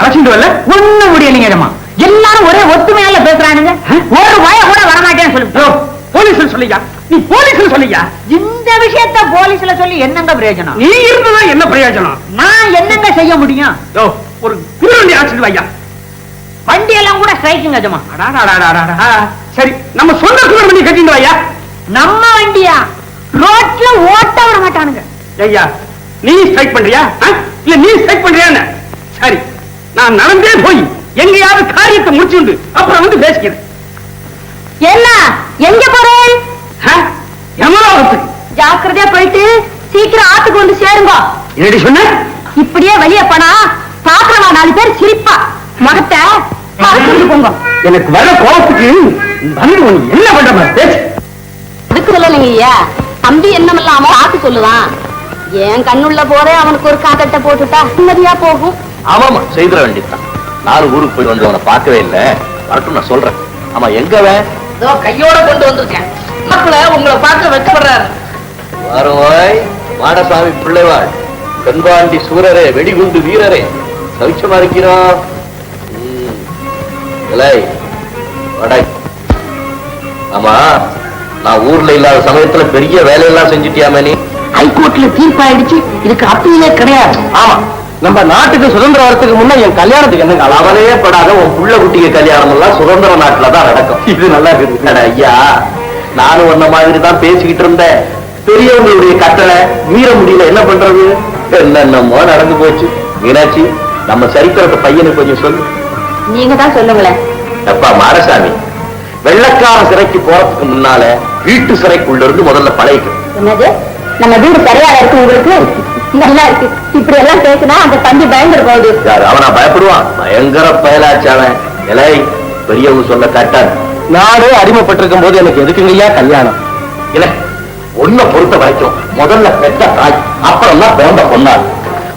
அழைச்சிட்டு வரல ஒண்ணும் முடியலைங்க அம்மா எல்லாரும் ஒரே ஒத்துமையால பேசுறானுங்க. ஒரு வய கூட வரமாட்டேன்னு சொல்லு. போலீஸ்ல சொல்லியா நீ போலீஸ்ல சொல்லியா இந்த விஷயத்த போலீஸ்ல சொல்லி என்னங்க பிரயோஜனம்? நீ இருந்ததா என்ன பிரயோஜனம்? நான் என்னங்க செய்ய முடியும்? ஒரு குதிரை அழைச்சிட்டு வையா வண்டி எல்லாம் கூட ஸ்ட்ரைக்குங்க ஜமா அடாடாடாடாடா. சரி நம்ம சொந்த பண்ணி கட்டிட்டு வையா நம்ம வண்டியா? ரோட்ல ஓட்ட விட மாட்டானுங்க. ஐயா நீ ஸ்ட்ரைக் பண்றியா? இல்ல நீ ஸ்ட்ரைக் பண்றியா சரி. நான் நடந்தே போய் எங்கேயாவது காரியத்தை முடிச்சுண்டு அப்புறம் வந்து பேசிக்கிறேன் என்ன? எங்க போறேன்? எமராவத்துக்கு ஜாக்கிரதையா போயிட்டு சீக்கிரம் ஆத்துக்கு வந்து சேருங்க. என்னடி சொன்ன? இப்படியே வெளிய போனா பாக்குறவா நாலு பேர் சிரிப்பா. முகத்தை போங்க. எனக்கு வர கோபத்துக்கு வந்து என்ன பண்ற பேச்சு அதுக்கு சொல்லலைங்க ஐயா தம்பி என்னமில்லாம பார்த்து சொல்லுவான். என் கண்ணுள்ள போறே அவனுக்கு ஒரு காக்கட்டை போட்டுட்டா நிம்மதியா போகும். ஆமாமா செய்திட வேண்டியதுதான். நானும் ஊருக்கு போய் வந்து அவனை பார்க்கவே இல்ல. வரட்டும் நான் சொல்றேன். ஆமா எங்கவன் இதோ கையோட கொண்டு வந்திருக்கேன். உங்களை பார்க்க வெக்கப்படுறாரு. வருவாய் மாடசாமி பிள்ளைவாள் கண்பாண்டி சூரரே வெடிகுண்டு வீரரே சவிச்சமா இருக்கிறோம் வடை. ஆமா நான் ஊர்ல இல்லாத சமயத்துல பெரிய வேலையெல்லாம் செஞ்சுட்டியாமே நீ? ஹைகோர்ட்ல தீர்ப்பாயிடுச்சு. இதுக்கு அப்பீலே கிடையாது. ஆமா. நம்ம நாட்டுக்கு சுதந்திரம் வரதுக்கு முன்ன என் கல்யாணத்துக்கு என்ன அவனையே படாத உன் புள்ள குட்டிக்கு கல்யாணம் எல்லாம் சுதந்திர நாட்டுல தான் நடக்கும். இது நல்லா இருக்குது ஐயா நானும் உன்ன மாதிரி தான் பேசிக்கிட்டு இருந்தேன். பெரியவங்களுடைய கட்டளை மீற முடியல. என்ன பண்றது? என்னென்னமோ நடந்து போச்சு. மீனாட்சி நம்ம சரித்திரத்தை பையனுக்கு கொஞ்சம் சொல்லு. நீங்க தான் சொல்லுங்களேன். அப்பா மாரசாமி வெள்ளக்கார சிறைக்கு போறதுக்கு முன்னால வீட்டு சிறைக்குள்ள இருந்து முதல்ல பழகிக்கும் நம்ம வீடு சரியா இருக்கு உங்களுக்கு? நல்லா இருக்கு. இப்படி எல்லாம் பேசினா அந்த தம்பி பயங்கர போகுது யார் அவனா பயப்படுவான்? பயங்கர பயலாச்சாவன் இலை பெரியவங்க சொல்ல காட்டார் நானே அடிமைப்பட்டிருக்கும் போது எனக்கு எதுக்குங்கய்யா கல்யாணம்? இல்ல உன்னை பொறுத்த வரைக்கும் முதல்ல பெற்ற தாய் அப்புறம் தான் பிறந்த பொண்ணாள்.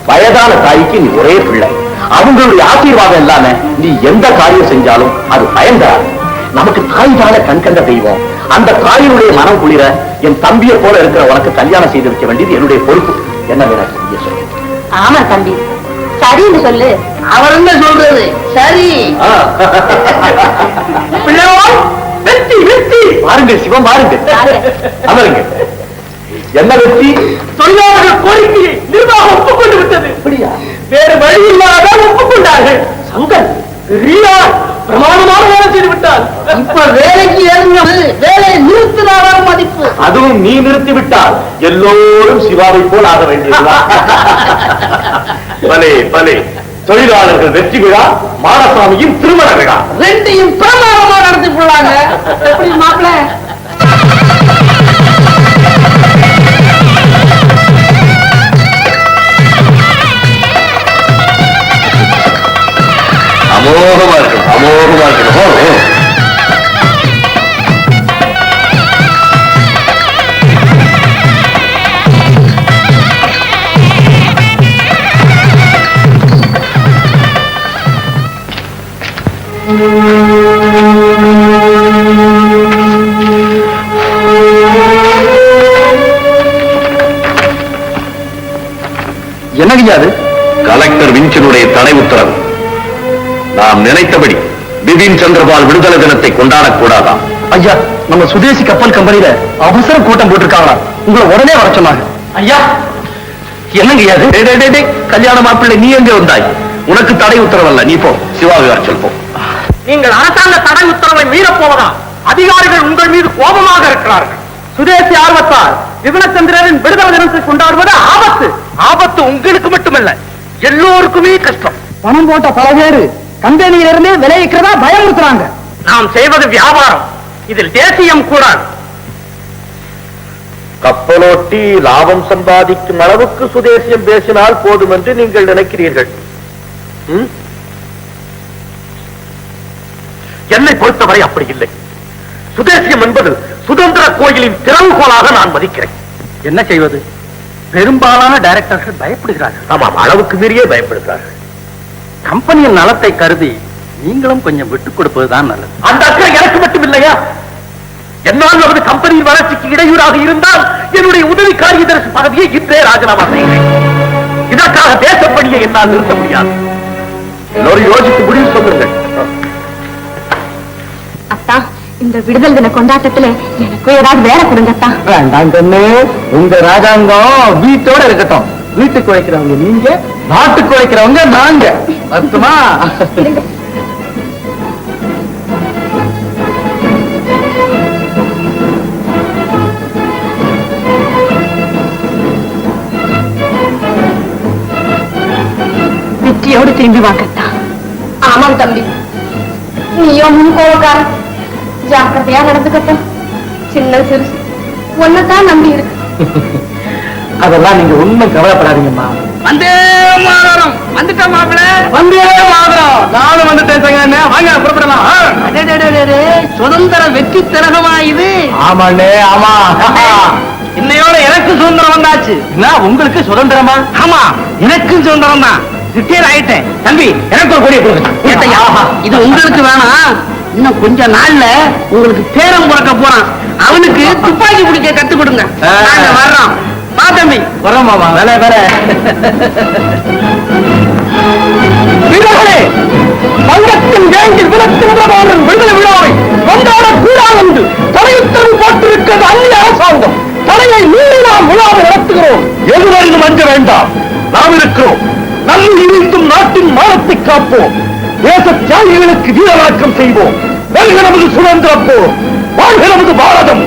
வயதான தாய்க்கு நீ ஒரே பிள்ளை. அவங்களுடைய ஆசீர்வாதம் இல்லாம நீ எந்த காரியம் செஞ்சாலும் அது பயன்தராது நமக்கு தாய் தான கண் கண்ட தெய்வம். அந்த தாயினுடைய மனம் குளிர என் தம்பியை போல இருக்கிற உனக்கு கல்யாணம் செய்து வைக்க வேண்டியது என்னுடைய பொறுப்பு. என்ன வேணாம் செய்ய சொல்லு. ஆமா தம்பி. சரின்னு சொல்லு. அவர் என்ன சொல்றது? சரி. வெற்றி வெற்றி பாருங்க சிவம் பாருங்க அமருங்க. என்ன வெற்றி தொழிலாளர்கள் கோரிக்கையை நிர்வாகம் ஒப்புக்கொண்டு விட்டது. அப்படியா? வேறு வழி இல்லாத ஒப்புக்கொண்டார்கள். சங்கர். ரியா. பிரமாணமாக வேலை செய்து இப்ப வேலைக்கு ஏறினது வேலையை நிறுத்தினாலும் மதிப்பு. அதுவும் நீ நிறுத்தி விட்டால் எல்லோரும் சிவாவை போல் ஆக வேண்டியதுதான். பலே பலே. தொழிலாளர்கள் வெற்றி விழா மாடசாமியின் திருமண விழா. ரெண்டையும் பிரமாதமா நடத்தி போலாங்க எப்படி மாப்பிள்ள அமோகமா இருக்கணும் அமோகமா இருக்கணும் ஓ, ஓ. என்னங்கய்யா பிபின் சந்திரபால் விடுதலை தினத்தை கொண்டாடக்கூடாதா ஐயா நம்ம சுதேசி கப்பல் கம்பெனியில அவசர கூட்டம் போட்டிருக்காங்களா? உங்களை உடனே வர சொன்னாங்க. ஐயா! என்னங்க ஐயா கல்யாண மாப்பிள்ளை நீ எங்க வந்தாய்? உனக்கு தடை உத்தரவல்ல நீ போ. சிவாவி வர சொல் போ. நீங்கள் அரசாங்க தடை உத்தரவை மீறப் போவதா அதிகாரிகள் உங்கள் மீது கோபமாக இருக்கிறார்கள். சுதேசி ஆர்வத்தால் விபனச்சந்திரனின் விடுதலை தினத்தை கொண்டாடுவது ஆபத்து. ஆபத்து உங்களுக்கு மட்டுமல்ல எல்லோருக்குமே கஷ்டம். பணம் போட்ட பல பேரு கம்பெனியில இருந்து விளைவிக்கிறதா பயமுறுத்துறாங்க. நாம் செய்வது வியாபாரம். இதில் தேசியம் கூடாது. கப்பலோட்டி லாபம் சம்பாதிக்கும் அளவுக்கு சுதேசியம் பேசினால் போதும் என்று நீங்கள் நினைக்கிறீர்கள்? என்னை பொறுத்தவரை அப்படி இல்லை. சுதேசியம் என்பது சுதந்திர கோயிலின் திறவுகோலாக நான் மதிக்கிறேன். என்ன செய்வது? பெரும்பாலான டைரக்டர்கள் பயப்படுகிறார்கள். ஆமாம் அளவுக்கு மீறியே பயப்படுகிறார்கள். கம்பெனியின் நலத்தை கருதி நீங்களும் கொஞ்சம் விட்டுக் கொடுப்பதுதான் நல்லது. அந்த அக்கறை எனக்கு மட்டும் இல்லையா என்னால் நமது கம்பெனியின் வளர்ச்சிக்கு இடையூறாக இருந்தால் என்னுடைய உதவி காரியதர்சி பதவியை இன்றே ராஜினாமா செய்கிறேன். இதற்காக தேசப்பணியை என்னால் நிறுத்த முடியாது. எல்லோரும் யோசித்து முடிவு சொல்லுங்கள். அத்தா இந்த விடுதல் தின கொண்டாட்டத்துல எனக்கும் ஏதாவது வேலை கொடுங்க அத்தா. வேண்டாம் உங்க ராஜாங்கம் வீட்டோட இருக்கட்டும். வீட்டுக்கு உழைக்கிறவங்க நீங்க நாட்டுக்கு உழைக்கிறவங்க நாங்க. அர்த்தமா வெற்றியோடு திரும்பி வாங்கத்தா. ஆமாம் தம்பி. நீயும் முன் கோவக்காரன். ஜாக்கிரதையா நடந்துக்கட்டும் சின்ன சிறுசு ஒன்னதான் நம்பி இருக்கு அதெல்லாம் நீங்க உண்மை கவலைப்படாதீங்கம்மா. வந்தே மாதரம். வந்துட்ட மாப்பிள? வந்தே மாதிரம். நானும் வந்துட்டேன் வாங்க புறப்படலாம். சுதந்திர வெற்றி திலகமா இது? ஆமாண்ணே ஆமா. இன்னையோட எனக்கு சுதந்திரம் வந்தாச்சு. என்ன உங்களுக்கு சுதந்திரமா? ஆமா எனக்கும் சுதந்திரம் தான். ரிட்டையர் ஆயிட்டேன். தம்பி எனக்கு ஒரு கொடியை கொடுங்க. இது உங்களுக்கு வேணாம். இன்னும் கொஞ்ச நாள்ல உங்களுக்கு பேரம் பிறக்க போறான். அவனுக்கு துப்பாக்கி பிடிக்க கத்து கொடுங்க. நாங்க வர்றோம். தம்பி வரோம் மாமா. வேலை வேலை வீரர்களே சங்கத்தின் வேங்கில் விலக்குகின்ற மாநிலம் விடுதலை விழாவை கொண்டாட கூடாது என்று தடையுத்தரவு போட்டிருக்கிறது அந்நிய அரசாங்கம். தடையை மீறி நாம் விழாவை நடத்துகிறோம். எதுவரையும் அஞ்ச வேண்டாம். நாம் இருக்கிறோம். நல்ல நாட்டின் மானத்தை காப்போம். தேச தியாகிகளுக்கு வீரவணக்கம் செய்வோம். வெல்க நமது சுதந்திர போர் வாழ்க நமது பாரதம்.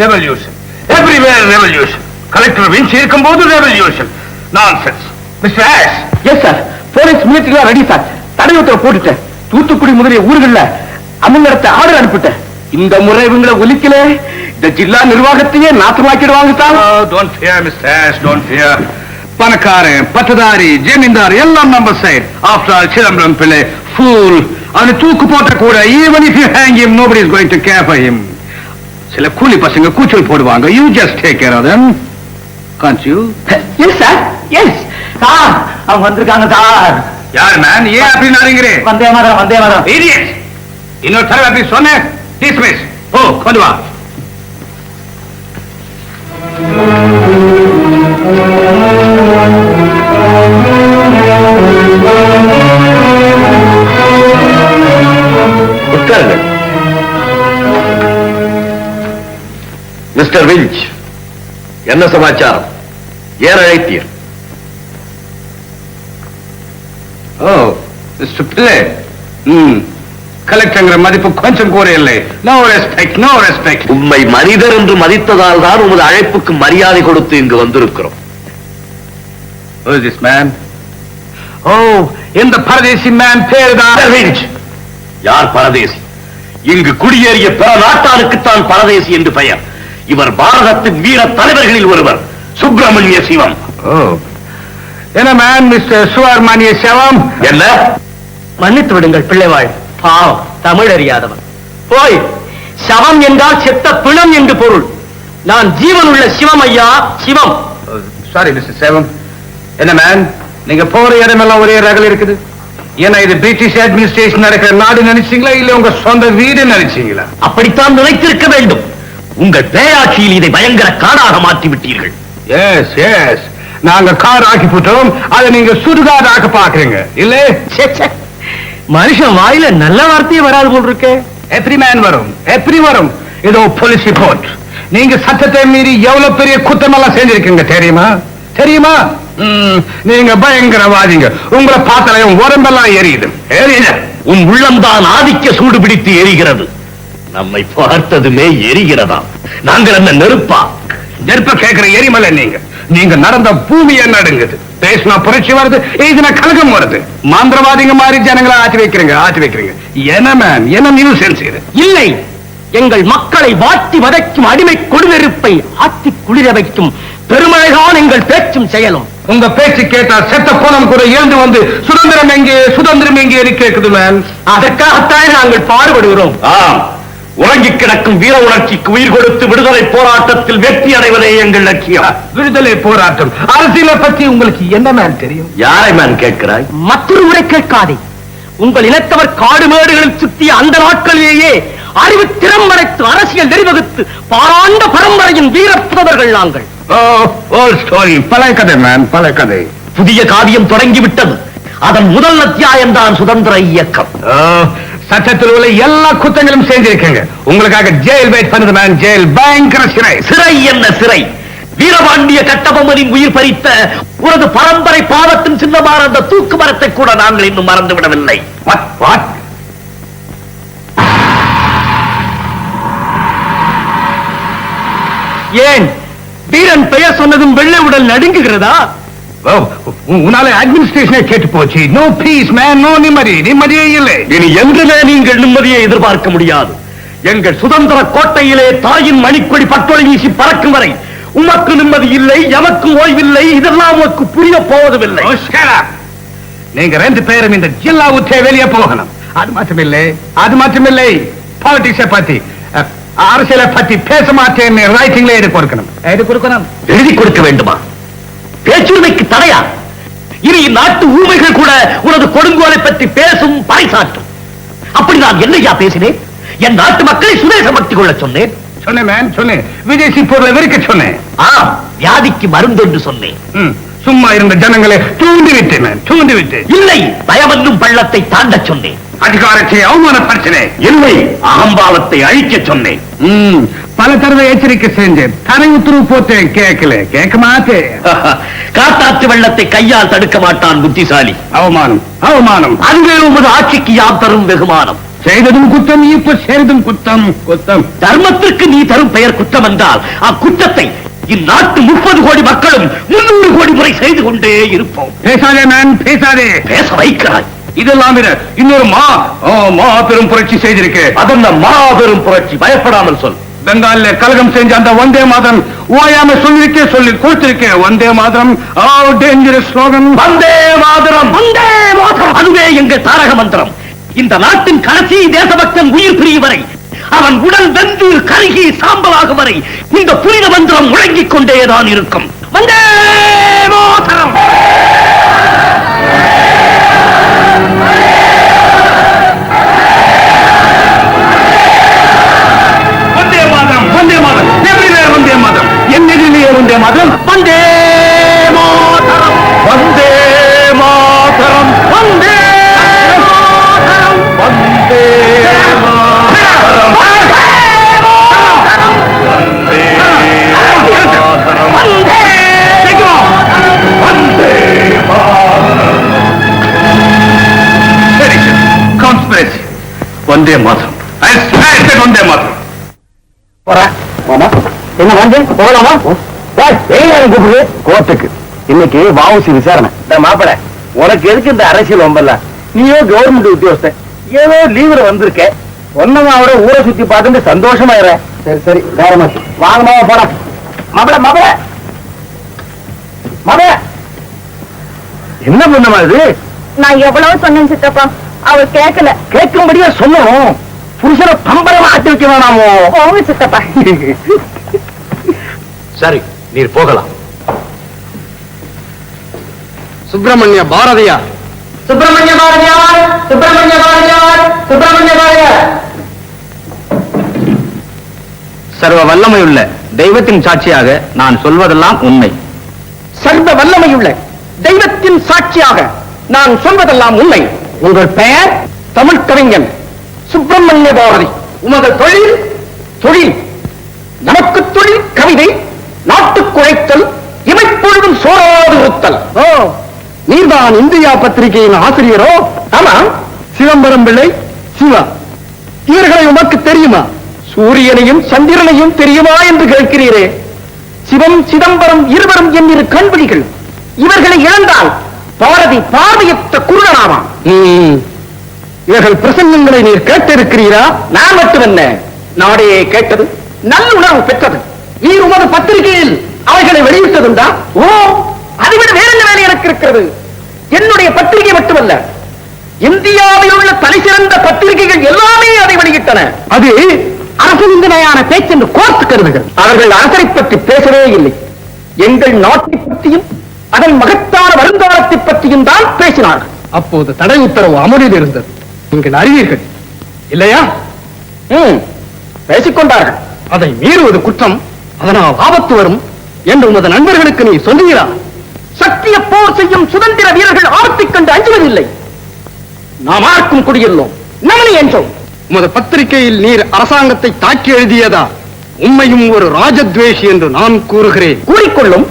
ரெவல்யூஷன் எவ்ரிவேர் ரெவல்யூஷன் கலெக்டர் விஞ்சி இருக்கும்போது revolution nonsense mister Ashe yes sir police மிலிட்டரிலாம் ready sir தடை உத்தரவு போட்டுட்டேன். தூத்துக்குடி முதலிய ஊர்கள்ல அமங்கலத்தை ஆர்டர் அனுப்பிட்டேன். இந்த முறை இவங்களை ஒலிக்கல. இந்த ஜில்லா நிர்வாகத்தையே நாசமாக்கிடுவாங்க sir don't fear mister Ashe don't fear பணக்காரன் பட்டதாரி ஜமீன்தார் எல்லாம் நம்ம side after all Chidambaram Pillai pool அவனை தூக்கு போட்ட கூட even if you hang him nobody is going to care for him. சில கூலி பசங்க கூச்சல் போடுவாங்க. You just take care of them. Can't you? Yes sir yes sir அவங்க வந்திருக்காங்க சார் யார் மேன் ஏன் அப்படி நாடுங்கிறேன் வந்தே மாதம் வந்தே மாதம் Idiot! இன்னொரு தடவை அப்படி சொன்னேன் டிஸ்மிஸ் ஓ கொண்டு வா. உட்காருங்கள். மிஸ்டர் விஞ்ச் என்ன சமாச்சாரம்? ஏன் அழைத்தீர்? ஓ மிஸ்டர் பிள்ளை. ம் கலெக்டர்ங்கிற மதிப்பு கொஞ்சம் கூட இல்லை நோ ரெஸ்பெக்ட் நோ ரெஸ்பெக்ட் உண்மை மனிதர் என்று மதித்ததால் தான் உமது அழைப்புக்கு மரியாதை கொடுத்து இங்கு வந்திருக்கிறோம். Who is this man? ஓ இந்த பரதேசி மேன் பேரு மிஸ்டர் தான் விஞ்ச் யார் பரதேசி? இங்கு குடியேறிய பிற நாட்டாருக்குத்தான் பரதேசி என்று பெயர். இவர் பாரதத்தின் வீர தலைவர்களில் ஒருவர் சுப்பிரமணிய சிவம். ஓ. என்ன மேன் மிஸ்டர் சுவர்மணிய சிவம்? என்ன? மன்னித்து விடுங்கள் பிள்ளைவாள் பாவம் தமிழ் அறியாதவன். போய் சவம் என்றால் செத்த பிணம் என்று பொருள். நான் ஜீவனுள்ள சிவம் ஐயா சிவம். சாரி மிஸ்டர் சேவம். என்ன மேன் நீங்க போற இடமெல்லாம் ஒரே ரகல் இருக்குது. ஏன்னா இது பிரிட்டிஷ் அட்மினிஸ்ட்ரேஷன் நடக்கிற நாடு நினைச்சீங்களா? இல்ல உங்க சொந்த வீடு நினைச்சீங்களா? அப்படித்தான் நினைத்திருக்க வேண்டும். உங்கள் பேராட்சியில் இதை பயங்கர காடாக மாற்றி விட்டீர்கள். எஸ் எஸ் நாங்க கார் ஆக்கி போட்டோம். அதை நீங்க சுடுகாடு ஆக்க பாக்குறீங்க இல்ல மனுஷன் வாயில நல்ல வார்த்தையே வராது போல் இருக்கே. எப்படி மேன் வரும். எப்படி வரும். இதோ போலீஸ் ரிப்போர்ட் நீங்க சட்டத்தை மீறி எவ்வளவு பெரிய குத்தமெல்லாம் செஞ்சிருக்கீங்க தெரியுமா? தெரியுமா? நீங்க பயங்கரவாதிங்க. உங்களை பார்த்தாலே உடம்பெல்லாம் எரியுது. எரியுது. உன் உள்ளம்தான் ஆதிக்க சூடு பிடித்து எரிகிறது. நம்மை பார்த்ததுமே எரிகிறதா? நாங்கள் என்ன நெருப்பா? நெருப்ப கேட்கிற எரிமலை நீங்க. நீங்க நடந்த பூமியே நடுங்குது? பேசினா புரட்சி வருது எழுதின கலகம் வருது. மந்திரவாதிங்க மாதிரி ஜனங்களை ஆட்டி வைக்கிறீங்க ஆட்டி வைக்கிறீங்க. என்ன மேன் என்ன நியூசன்ஸ் இது? இல்லை. எங்கள் மக்களை வாட்டி வதைக்கும் அடிமை கொடுநெருப்பை ஆத்தி குளிர வைக்கும் பெருமழைதான் எங்கள் பேச்சும் செயலும். உங்க பேச்சு கேட்டா செத்த போனம் கூட எழுந்து வந்து சுதந்திரம் எங்கே சுதந்திரம் எங்கே கேட்குது மேன் அதற்காகத்தான் நாங்கள் பாடுபடுகிறோம். உறங்கி கிடக்கும் வீர உணர்ச்சிக்கு உயிர் கொடுத்து விடுதலை போராட்டத்தில் வெற்றி அடைவதே எங்கள் லட்சியம். விடுதலை போராட்டம். அரசியலை பத்தி உங்களுக்கு என்ன மேன் தெரியும்? யாரை நான் கேட்கிறாய்? மற்றொரு முறை கேட்காதே. உங்கள் இனத்தவர் காடு மேடுகளில் சுத்திய அந்த நாட்களிலேயே அறிவு திறம்படைத்து அரசியல் நெறிவகுத்து பாராண்ட பரம்பரையின் வீரப்புதவர்கள் நாங்கள். பழைய கதை மேன் பழைய கதை. புதிய காவியம் தொடங்கிவிட்டது. அதன் முதல் அத்தியாயம் தான் சுதந்திர இயக்கம். ஓ, சட்டத்தில் உள்ள எல்லா குத்தங்களும் செஞ்சிருக்கீங்க உங்களுக்காக ஜெயில் வெயிட் பண்ணுது மேன் ஜெயில் பயங்கர சிறை. சிறை என்ன சிறை? வீரபாண்டிய கட்டபொம்மனின் உயிர் பறித்த உனது பரம்பரை பாவத்தின் சின்னமான அந்த தூக்கு மரத்தை கூட நாங்கள் இன்னும் மறந்து விடவில்லை? ஏன்? வீரன் பெயர் சொன்னதும் வெள்ளை உடல் நடுங்குகிறதா? உன்னால அட்மினிஸ்ட்ரேஷனே கேட்டு போச்சு. நோ பீஸ் மேன் நோ நிம்மதி. நிம்மதியே இல்லை. இனி என்றுமே நீங்கள் நிம்மதியை எதிர்பார்க்க முடியாது. எங்கள் சுதந்திர கோட்டையிலே தாயின் மணிக்கொடி பட்டொளி வீசி பறக்கும் வரை உமக்கு நிம்மதி இல்லை எமக்கும் ஓய்வில்லை இதெல்லாம் உமக்கு புரிய போவதுமில்லை. Oh. நீங்க ரெண்டு பேரும் இந்த ஜில்லா விட்டே வெளியே போகணும். அது மட்டுமில்லை அது மட்டுமில்லை பாலிடிக்ஸை பத்தி அரசியலை பத்தி பேச மாட்டேன்னு ரைட்டிங்ல எழுதி கொடுக்கணும்? எழுதி கொடுக்கணும்? எழுதி கொடுக்க வேண்டுமா? பேச்சுரிமைக்கு தடையா? இனி நாட்டு ஊமைகள் கூட உனது கொடுங்கோலை பற்றி பேசும் பறைசாற்றும். அப்படி நான் என்னையா பேசினேன்? என் நாட்டு மக்களை சுதேசமக்தி கொள்ள சொன்னேன். சொன்னேன் சொன்னேன். விஜய் பொருளை விரிக்க சொன்னேன். ஆம் வியாதிக்கு மருந்து என்று சொன்னேன். சும்மா இருந்த ஜனங்களை தூண்டி விட்டு மேன் தூண்டி விட்டு இல்லை பயமன்னும் பள்ளத்தை தாண்டச் சொன்னேன். அதிகாரத்தை அவமானப்படுத்தினேன் இல்லை அகம்பாவத்தை அழிக்கச் சொன்னேன். பல தடவை எச்சரிக்கை செஞ்சேன். தரை உத்தரவு போட்டேன் கேட்கல கேட்க மாட்டேன். காட்டாற்று வெள்ளத்தை கையால் தடுக்க மாட்டான் புத்திசாலி. அவமானம் அவமானம். அதுவே உமது ஆட்சிக்கு யாம் தரும் வெகுமானம்? செய்ததும் குத்தம் இப்ப செய்ததும் குத்தம். குத்தம். தர்மத்திற்கு நீ தரும் பெயர் குற்றம் என்றால் அக்குற்றத்தை இந்நாட்டு முப்பது கோடி மக்களும் முன்னூறு கோடி முறை செய்து கொண்டே இருப்போம். பேசாதே மேன் பேசாதே. பேச வைக்கிறாய். இதெல்லாம் இன்னொரு மா ஓ, மா பெரும் புரட்சி செய்திருக்கேன் அதென்ன மாபெரும் புரட்சி? பயப்படாமல் சொல். பெங்கால்ல கலகம் செஞ்ச அந்த வந்தே மாதம் ஓயாம சொல்லிருக்கே சொல்லி கொடுத்திருக்கேன் Vande Mataram oh dangerous slogan. Vande Mataram. Vande Mataram. அதுவே எங்கள் தாரக மந்திரம். இந்த நாட்டின் கடைசி தேசபக்தன் உயிர் பிரியும் வரை அவன் உடல் வெந்து கருகி சாம்பலாகும் வரை இந்த புனித மந்திரம் முழங்கிக் கொண்டேதான் இருக்கும். வந்தே மாதரம்! It is வந்தே மாதம். என்ன வந்து போகலாமா? கூப்பிடுது. கோர்ட்டுக்கு. இன்னைக்கு வாவுசி விசாரணை. மாப்பிள உனக்கு எதுக்கு இந்த அரசியல் வம்பல்ல நீயோ கவர்மெண்ட் உத்தியோகஸ்தன் ஏதோ லீவுல வந்திருக்க. ஒன்னமாவோட ஊரை சுத்தி பார்த்துட்டு சந்தோஷமாயிர சரி சரி வேற மாதிரி மாப்பிள மாப்பிள. மாப்பிள. என்ன பண்ணமா இது? நான் எவ்வளவு சொன்னேன் சித்தப்பா. அவர் கேட்கல. கேட்கும்படியா சொல்லணும். புருஷனை பம்பரமா ஆட்டி வைக்க வேணாமோ? போங்க சித்தப்பா. சரி நீர் போகலாம். சுப்பிரமணிய பாரதியா சுப்பிரமணிய பாரதியார் சுப்பிரமணிய பாரதியார் சுப்பிரமணிய பாரதியார். சர்வ வல்லமையுள்ள தெய்வத்தின் சாட்சியாக நான் சொல்வதெல்லாம் உண்மை. சர்வ வல்லமையுள்ள தெய்வத்தின் சாட்சியாக நான் சொல்வதெல்லாம் உண்மை. உங்கள் பெயர் தமிழ் கவிஞன் சுப்பிரமணிய பாரதி. உமது தொழில் தொழில். நமக்கு தொழில் கவிதை நாட்டுக் குழைத்தல் இமைப்பொழுதும் சோறாது இருத்தல் ஓ. நீர்தான் இந்தியா பத்திரிகையின் ஆசிரியரோ? ஆமா. சிதம்பரம் பிள்ளை சிவா. இவர்களை உமக்கு தெரியுமா? சூரியனையும் சந்திரனையும் தெரியுமா என்று கேட்கிறீரே? சிவம் சிதம்பரம் இருவரும் என் இரு கண்விழிகள் இவர்களை இழந்தால் பாரதி பார்வையற்ற குருடனாவான். இவர்கள் பிரசங்கங்களை நீர் கேட்டிருக்கிறீரா? நான் மட்டுமல்ல நாடே கேட்டது நல்லுணர்வு பெற்றது. நீர் உமது பத்திரிகையில் அவைகளை வெளியிட்டதுண்டா? ஓ அதைவிட வேற என்ன வேலை எனக்கு இருக்கிறது? என்னுடைய பத்திரிகை மட்டுமல்ல இந்தியாவில் உள்ள தலைசிறந்த பத்திரிகைகள் எல்லாமே அதை வெளியிட்டன. அது அரசு நிந்தனையான பேச்சு என்று கோர்த்து கருதுகிறது. அவர்கள் அரசரை பற்றி பேசவே இல்லை. எங்கள் நாட்டை பற்றியும் அதன் மகத்தான வருங்காலத்தை பற்றியும் தான் பேசினார்கள். அப்போது தடை உத்தரவு அமலில் இருந்தது. நீங்கள் அறிவீர்கள். இல்லையா? பேசிக்கொண்டார்கள். அதை மீறுவது குற்றம். அதனால் ஆபத்து வரும் என்று உமது நண்பர்களுக்கு நீ சொல்லுகிறா. சக்திய போர் செய்யும் சுதந்திர வீரர்கள் ஆபத்தைக் கண்டு அஞ்சுவதில்லை. நாம் ஆர்க்கும் குடியுள்ளோம் நமனி என்றோம். உமது பத்திரிகையில் நீர் அரசாங்கத்தை தாக்கி எழுதியதா? உண்மையும் ஒரு ராஜத்வேஷி என்று நான் கூறுகிறேன். கூறிக்கொள்ளும்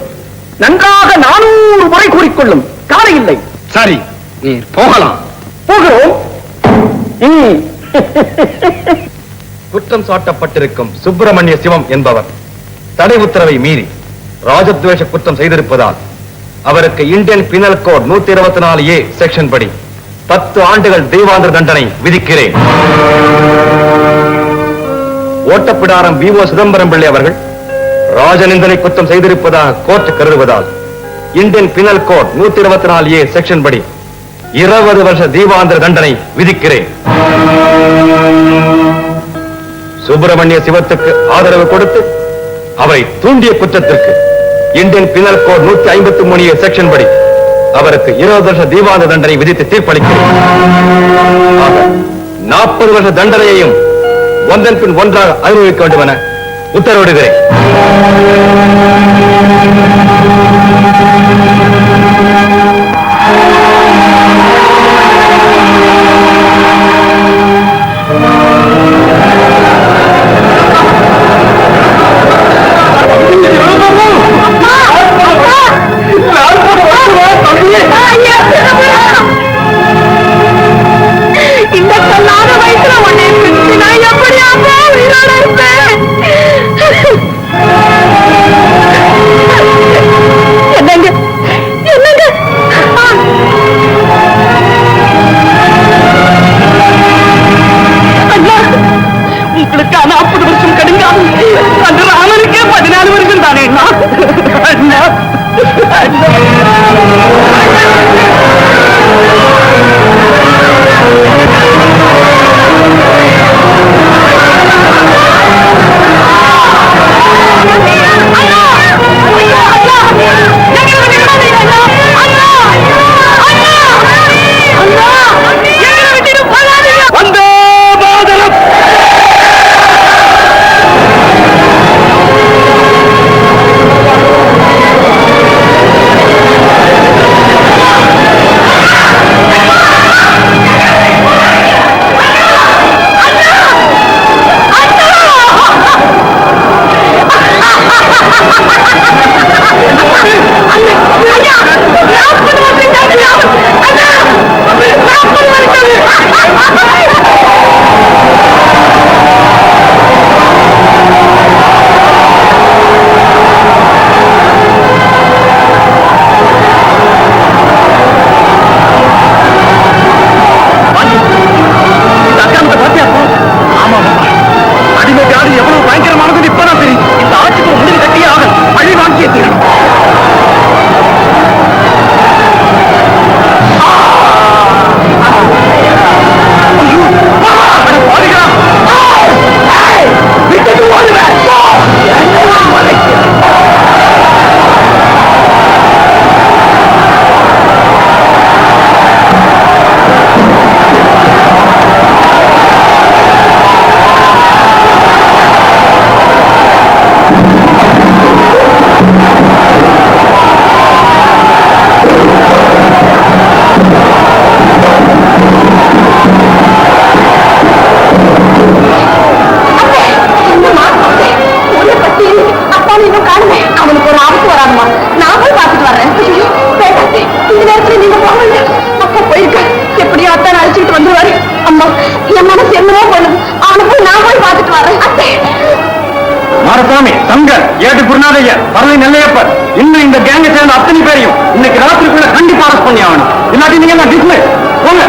நன்றாக நானூறு முறை கூறிக்கொள்ளும். காலை இல்லை. சரி நீர் போகலாம். போகிறோம். குற்றம் சாட்டப்பட்டிருக்கும் சுப்பிரமணிய சிவம் என்பவர் தடை உத்தரவை மீறி ராஜத்வேஷ குற்றம் செய்திருப்பதால் அவருக்கு இந்தியன் பினல் கோட் நூத்தி இருபத்தி நாலு ஏ செக்ஷன் படி பத்து ஆண்டுகள் தெய்வாந்திர தண்டனை விதிக்கிறேன். ஓட்டப்பிடாரம் வி ஓ சிதம்பரம் பிள்ளை அவர்கள் ராஜநிந்தனை குற்றம் செய்திருப்பதாக கோர்ட் கருதுவதால் இந்தியன் பினல் கோட் நூத்தி இருபத்தி நாலு ஏ செக்ஷன் படி இருபது வருஷ தீபாந்திர தண்டனை விதிக்கிறேன். சுப்பிரமணிய சிவத்துக்கு ஆதரவு கொடுத்து அவரை தூண்டிய குற்றத்திற்கு இந்தியன் பினல் கோட் நூத்தி ஐம்பத்தி மூணு செக்ஷன் படி அவருக்கு இருபது வருஷ தீபாந்த தண்டனை விதித்து தீர்ப்பளிக்கிறேன். நாற்பது வருஷ தண்டனையையும் ஒன்றன் பின் ஒன்றாக அனுபவிக்க வேண்டும் என உத்தரவிடுகிறேன். இந்த குருநாதையர் பரவை நெல்லையப்பர் இன்னும் இந்த கேங்க சேர்ந்த அத்தனை பேரையும் இன்னைக்கு ராத்திரிக்குள்ள கண்டிப்பா அரெஸ்ட் பண்ணி ஆகணும் இல்லாட்டி நீங்க எல்லாம் டிஸ்மிஸ் போங்க.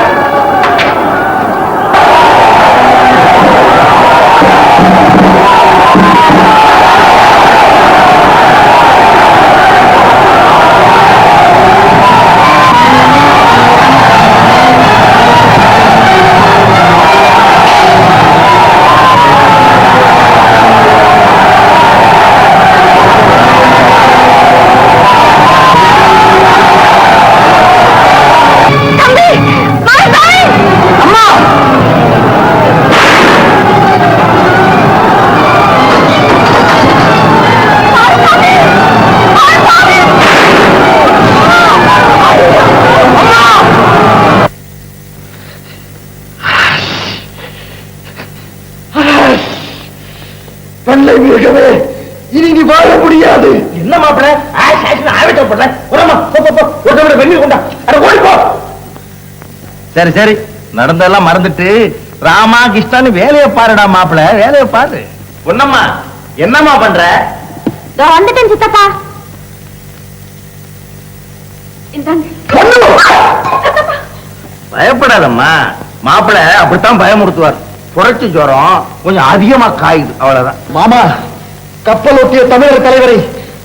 இனி வாழ முடியாது. என்ன மாப்பிள? ஆவேட்டப்படுற வெந்நீர் கொண்டா. அட ஓடி போ. சரி சரி. நடந்தெல்லாம் மறந்துட்டு ராமா கிருஷ்ணான்னு வேலையை பாருடா மாப்பிள. வேலையை பாரு. பொன்னம்மா என்னம்மா பண்ற? வந்துட்டேன் சித்தப்பா. பயப்படாதம்மா. மாப்பிள அப்படித்தான் பயமுறுத்துவார். புரட்சி ஜுரம் கொஞ்சம் அதிகமா காயுது. அவ்வளவுதான். மாமா கப்பல் ஒட்டிய தமிழர் தலைவரை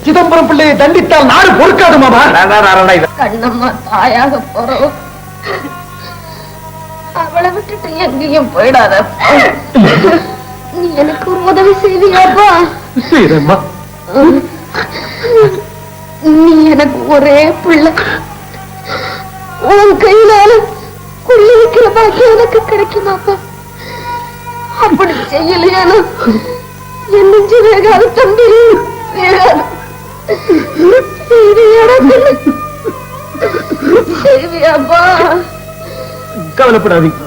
சிதம்பரம் பிள்ளையை தண்டித்தால் நாடு பொறுக்காது மாமா. கண்ணம்மா தாயாக போறோம் அவளை விட்டுட்டு எங்கேயும் போயிடாத. நீ எனக்கு ஒரு உதவி செய்வியாப்பா செய்யறேம்மா நீ எனக்கு ஒரே பிள்ளை. உன் கையினால கொள்ளி வைக்கிற பாக்கியம் எனக்கு கிடைக்குமாப்பா. அப்படி செய்யலையானா? என் நெஞ்சு வேகாது தம்பி. வேகாது செய்வியாடா கண்ணு? செய்வியாப்பா கவலைப்படாதீங்க.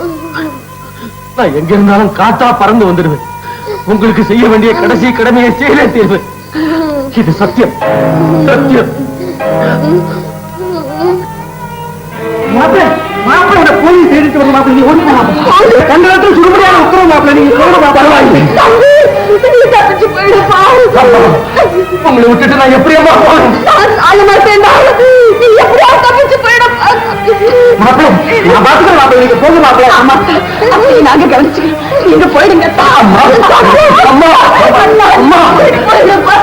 நான் எங்க இருந்தாலும் காத்தா பறந்து வந்துடுவேன். உங்களுக்கு செய்ய வேண்டிய கடைசி கடமையை செய்யலே தீர்வேன். இது சத்தியம். சத்தியம். மாப்பிள்ள மாப்பிள்ள போலீஸ் எடுத்து வர மாப்பிள்ள நீ ஓடி மாப்பிள்ள கண்டனத்தில் சுடுபடியான உத்தரவு மாப்பிள்ள நீங்க சொல்லுங்க பரவாயில்லை உங்களை விட்டுட்டு நான் எப்படியம்மா போகணும் அது மட்டும் எப்படியா போயிடும் மாப்பிள நான் பாத்துக்கிறேன் மாப்பிள அம்மா அம்மா அம்மா